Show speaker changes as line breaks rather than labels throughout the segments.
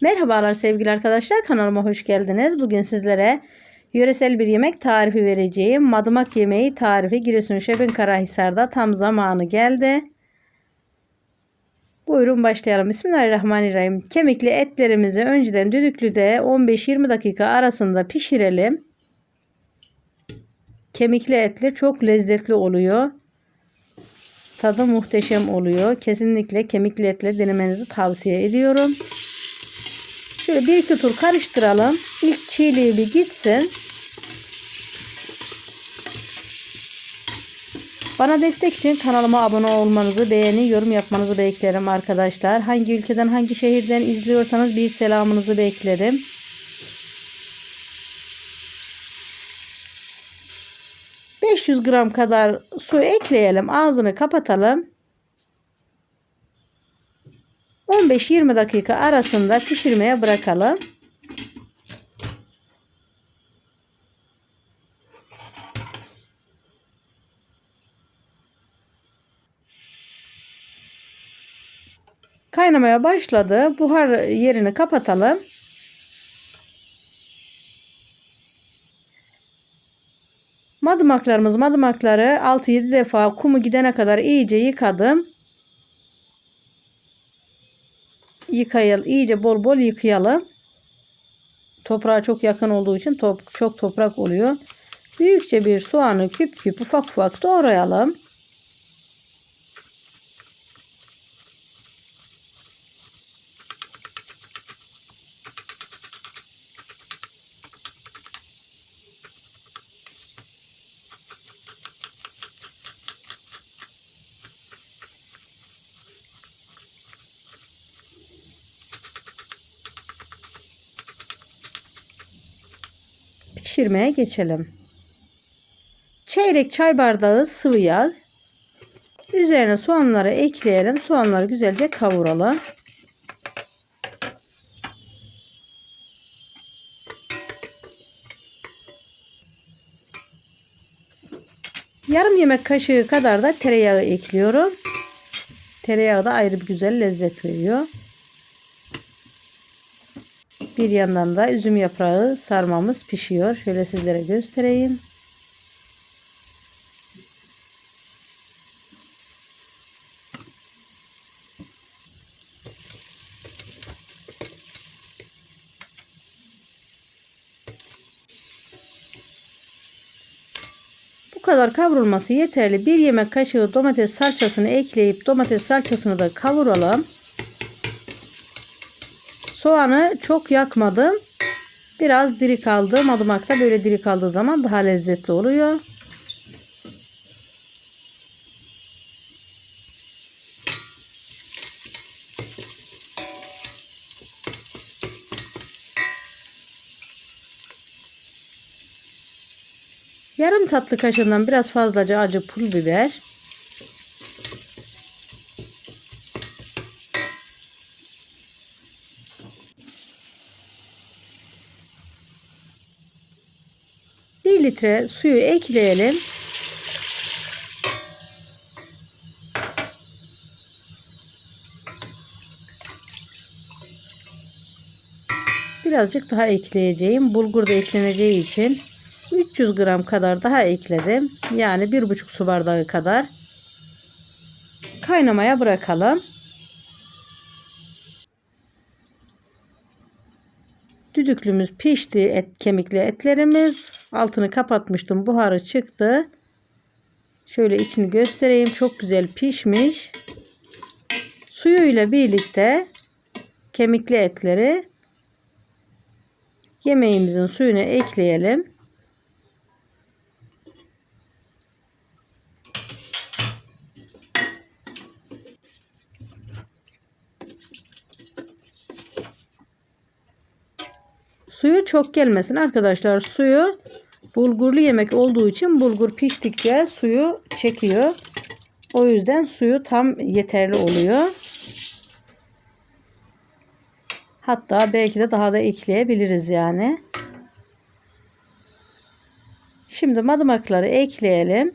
Merhabalar sevgili arkadaşlar kanalıma hoş geldiniz. Bugün sizlere yöresel bir yemek tarifi vereceğim. Madımak yemeği tarifi Giresun Şebin Karahisar'da tam zamanı geldi. Buyurun başlayalım. Bismillahirrahmanirrahim. Kemikli etlerimizi önceden düdüklüde 15-20 dakika arasında pişirelim. Kemikli etli çok lezzetli oluyor. Tadı muhteşem oluyor. Kesinlikle kemikli etle denemenizi tavsiye ediyorum. Şöyle bir iki tur karıştıralım. İlk çiğliği bir gitsin. Bana destek için kanalıma abone olmanızı, beğeni, yorum yapmanızı beklerim arkadaşlar. Hangi ülkeden, hangi şehirden izliyorsanız bir selamınızı beklerim. ...500 gram kadar su ekleyelim. Ağzını kapatalım. 15-20 dakika arasında pişirmeye bırakalım. Kaynamaya başladı. Buhar yerini kapatalım. Madımaklarımız madımakları 6-7 defa kumu gidene kadar iyice yıkadım. Yıkayalım. iyice bol bol yıkayalım. Toprağa çok yakın olduğu için top, çok toprak oluyor. Büyükçe bir soğanı küp küp ufak ufak doğrayalım. Pişirmeye geçelim. Çeyrek çay bardağı sıvı yağ. Üzerine soğanları ekleyelim. Soğanları güzelce kavuralım. Yarım yemek kaşığı kadar da tereyağı ekliyorum. Tereyağı da ayrı bir güzel lezzet veriyor. Bir yandan da üzüm yaprağı sarmamız pişiyor. Şöyle sizlere göstereyim. Bu kadar kavrulması yeterli. Bir yemek kaşığı domates salçasını ekleyip domates salçasını da kavuralım. Soğanı çok yakmadım. Biraz diri kaldı. Madımakta böyle diri kaldığı zaman daha lezzetli oluyor. Yarım tatlı kaşığından biraz fazlaca acı pul biber. Litre suyu ekleyelim. Birazcık daha ekleyeceğim. Bulgur da ekleneceği için 300 gram kadar daha ekledim. Yani 1,5 su bardağı kadar kaynamaya bırakalım. Düdüklümüz pişti. Et, kemikli etlerimiz. Altını kapatmıştım. Buharı çıktı. Şöyle içini göstereyim. Çok güzel pişmiş. Suyuyla birlikte kemikli etleri yemeğimizin suyuna ekleyelim. Suyu çok gelmesin arkadaşlar. Suyu bulgurlu yemek olduğu için bulgur piştikçe suyu çekiyor. O yüzden suyu tam yeterli oluyor. Hatta belki de daha da ekleyebiliriz yani. Şimdi madımakları ekleyelim.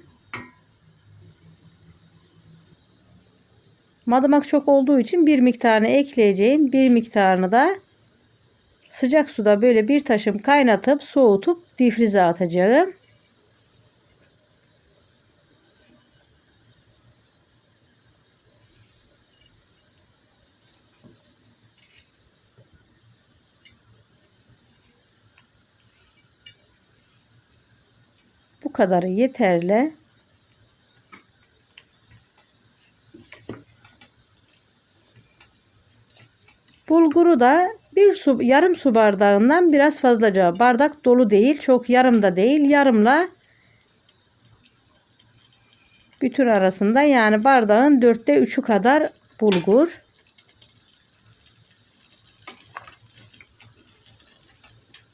Madımak çok olduğu için bir miktarını ekleyeceğim. Bir miktarını da Sıcak suda böyle bir taşım kaynatıp soğutup difrize atacağım. Bu kadarı yeterli. Bulguru da bir su, yarım su bardağından biraz fazlaca. Bardak dolu değil, çok yarım da değil. Yarımla bütün arasında yani bardağın dörtte üçü kadar bulgur.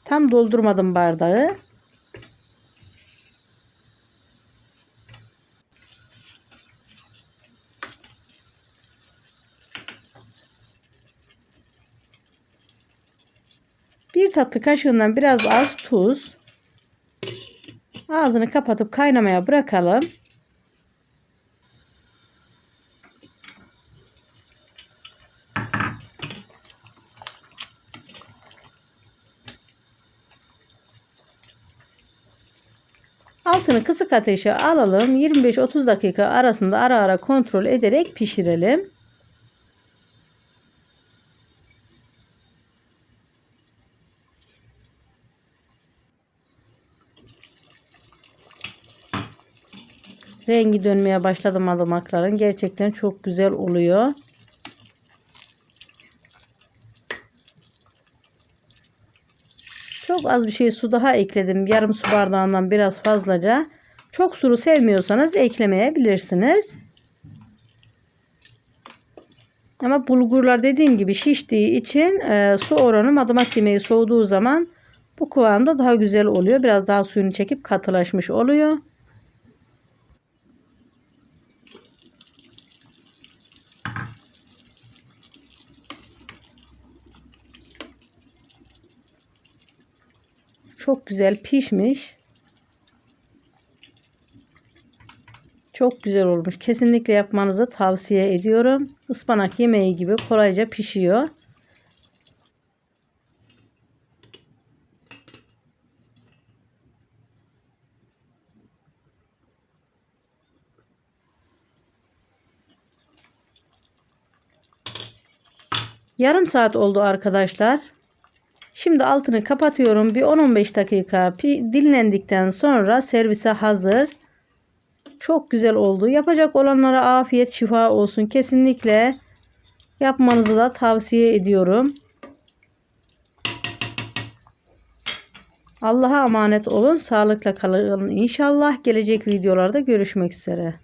Tam doldurmadım bardağı. Bir tatlı kaşığından biraz az tuz. Ağzını kapatıp kaynamaya bırakalım. Altını kısık ateşe alalım. 25-30 dakika arasında ara ara kontrol ederek pişirelim. Rengi dönmeye başladı madımakların. Gerçekten çok güzel oluyor. Çok az bir şey su daha ekledim. Yarım su bardağından biraz fazlaca. Çok sulu sevmiyorsanız eklemeyebilirsiniz. Ama bulgurlar dediğim gibi şiştiği için e, su oranı madımak yemeği soğuduğu zaman bu kıvamda daha güzel oluyor. Biraz daha suyunu çekip katılaşmış oluyor. Çok güzel pişmiş. Çok güzel olmuş. Kesinlikle yapmanızı tavsiye ediyorum. Ispanak yemeği gibi kolayca pişiyor. Yarım saat oldu arkadaşlar. Şimdi altını kapatıyorum. Bir 10-15 dakika dinlendikten sonra servise hazır. Çok güzel oldu. Yapacak olanlara afiyet şifa olsun. Kesinlikle yapmanızı da tavsiye ediyorum. Allah'a emanet olun. Sağlıkla kalın inşallah. Gelecek videolarda görüşmek üzere.